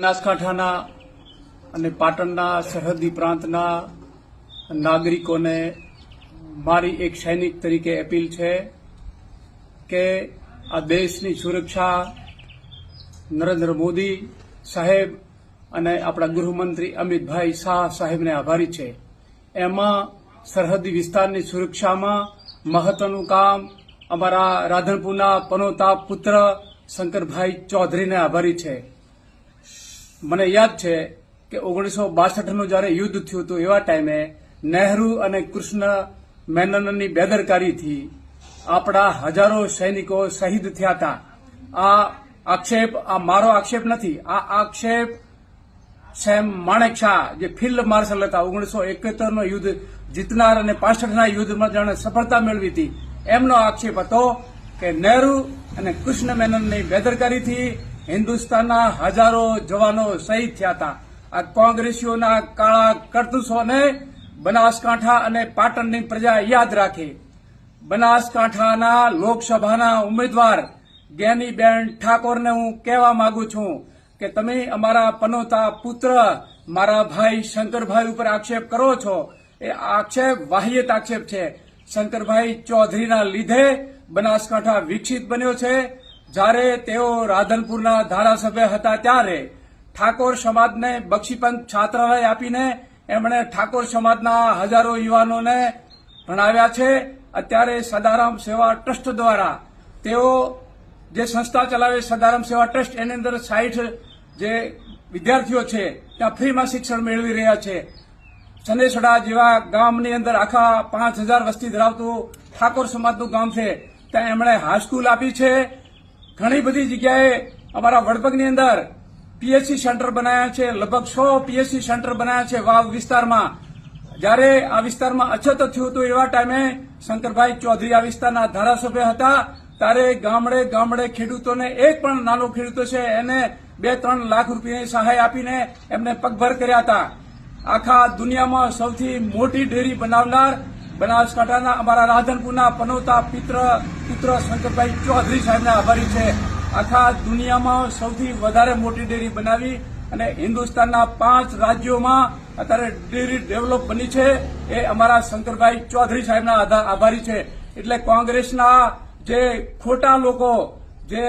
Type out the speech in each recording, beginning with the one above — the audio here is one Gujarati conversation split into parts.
બનાસકાંઠાના અને પાટણના સરહદી પ્રાંતના નાગરિકોને મારી એક સૈનિક તરીકે અપીલ છે કે આ દેશની સુરક્ષા નરેન્દ્ર મોદી સાહેબ અને આપણા ગૃહમંત્રી અમિતભાઈ શાહ સાહેબને આભારી છે. એમાં સરહદી વિસ્તારની સુરક્ષામાં મહત્વનું કામ અમારા રાધનપુરના પનોતા પુત્ર શંકરભાઈ ચૌધરીને આભારી છે. મને યાદ છે કે ઓગણીસો બાસઠનું જ્યારે યુદ્ધ થયું હતું, એવા ટાઈમે નહેરુ અને કૃષ્ણ મેનનની બેદરકારીથી આપણા હજારો સૈનિકો શહીદ થયા હતા. આ આક્ષેપ, આ મારો આક્ષેપ નથી, આ આક્ષેપ સેમ માણેકશા જે ફિલ્ડ માર્શલ હતા, ઓગણીસો એકોતેરનો યુદ્ધ જીતનાર અને પાસઠના યુદ્ધમાં જાણે સફળતા મેળવી હતી. એમનો આક્ષેપ હતો કે નહેરુ અને કૃષ્ણ મેનનની બેદરકારીથી હિન્દુસ્તાનના હજારો જવાનો શહીદ થયા હતા. આ કોંગ્રેસીઓના કાળા કરતૂસોને બનાસકાંઠા અને પાટણની પ્રજા યાદ રાખે. બનાસકાંઠાના લોકસભાના ઉમેદવાર જ્ઞાનીબેન ઠાકોરને હું કહેવા માંગુ છું કે તમે અમારા પનોતા પુત્ર, મારા ભાઈ શંકરભાઈ ઉપર આક્ષેપ કરો છો. એ આક્ષેપ, વાહ્યત આક્ષેપ છે. શંકરભાઈ ચૌધરીના લીધે બનાસકાંઠા વિકસિત બન્યો છે. જ્યારે તેઓ રાધનપુરના ધારાસભ્ય હતા ત્યારે ઠાકોર સમાજને બક્ષીપંથ છાત્રાલય આપીને એમણે ઠાકોર સમાજના હજારો યુવાનોને ભણાવ્યા છે. અત્યારે સદારામ સેવા ટ્રસ્ટ દ્વારા તેઓ જે સંસ્થા ચલાવે સદારામ સેવા ટ્રસ્ટ, એની અંદર સાઠ જે વિદ્યાર્થીઓ છે, ત્યાં ફ્રીમાં શિક્ષણ મેળવી રહ્યા છે. સનેસડા જેવા ગામની અંદર આખા પાંચ હજાર વસ્તી ધરાવતું ઠાકોર સમાજનું ગામ છે. ત્યાં એમણે હાઈસ્કૂલ આપી છે. ઘણી બધી જગ્યાએ અમારા વડપગની અંદર પીએચસી સેન્ટર બનાવ્યા છે. લગભગ સો પીએચસી સેન્ટર બનાવ્યા છે વાવ વિસ્તારમાં. જ્યારે આ વિસ્તારમાં અછત થયું હતું એવા ટાઈમે શંકરભાઈ ચૌધરી આ વિસ્તારના ધારાસભ્ય હતા. ત્યારે ગામડે ગામડે ખેડૂતોને એક પણ નાનો ખેડૂતો છે એને બે ત્રણ લાખ રૂપિયાની સહાય આપીને એમને પગભર કર્યા હતા. આખા દુનિયામાં સૌથી મોટી ડેરી બનાવનાર બનાસકાંઠાના અમારા રાધનપુરના પનોતા પિત્ર, પુત્ર શંકરભાઈ ચૌધરી સાહેબના આભારી છે. આખા દુનિયામાં સૌથી વધારે મોટી ડેરી બનાવી અને હિન્દુસ્તાનના પાંચ રાજ્યોમાં અત્યારે ડેરી ડેવલપ બની છે એ અમારા શંકરભાઈ ચૌધરી સાહેબના આભારી છે. એટલે કોંગ્રેસના જે ખોટા લોકો, જે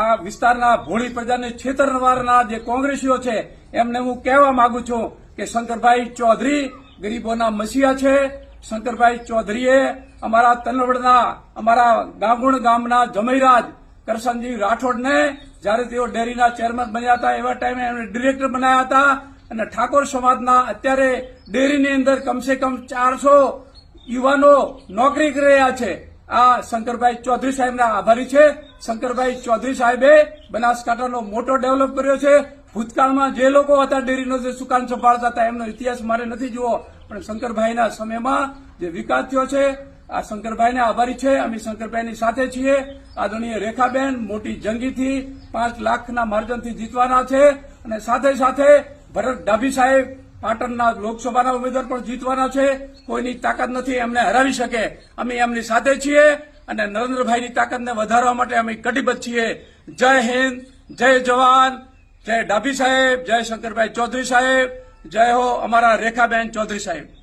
આ વિસ્તારના ભોળી પ્રજાને છેતરવારના જે કોંગ્રેસીઓ છે, એમને હું કહેવા માંગુ છું કે શંકરભાઈ ચૌધરી ગરીબોના મસીહા છે શંકરભાઈ ચૌધરીએ અમારા તનવડના અમારા ગાગુણ ગામના જમૈરાજ કરશનજી રાઠોડને, જ્યારે તેઓ ડેરીના ચેરમેન બન્યા હતા, એવા ટાઈમે એમને ડિરેક્ટર બનાવ્યા હતા. અને ઠાકોર સમાજના અત્યારે ડેરીની અંદર કમસે કમ ચારસો યુવાનો નોકરી કરી રહ્યા છે. આ શંકરભાઈ ચૌધરી સાહેબના આભારી છે. શંકરભાઈ ચૌધરી સાહેબે બનાસકાંઠાનો મોટો ડેવલપ કર્યો છે. ભૂતકાળમાં જે લોકો હતા ડેરીનો જે સુકાન સંભાળતા હતા, એમનો ઇતિહાસ મારે નથી જુઓ. પણ શંકરભાઈના સમયમાં જે વિકાસ થયો છે, આ શંકરભાઈને આભારી છે. અમે શંકરભાઈની સાથે છીએ. આદરણીય રેખાબેન મોટી જંગીથી પાંચ લાખના માર્જનથી જીતવાના છે અને સાથે સાથે ભરત ડાભી સાહેબ પાટણના લોકસભાના ઉમેદવાર પણ જીતવાના છે. કોઈની તાકાત નથી એમને હરાવી શકે. અમે એમની સાથે છીએ અને નરેન્દ્રભાઈની તાકાતને વધારવા માટે અમે કટિબદ્ધ છીએ. જય હિન્દ, જય જવાન, જય ડાભી સાહેબ, જય શંકરભાઈ ચૌધરી સાહેબ. જય હો અમારા રેખાબેન ચૌધરી સાહેબ.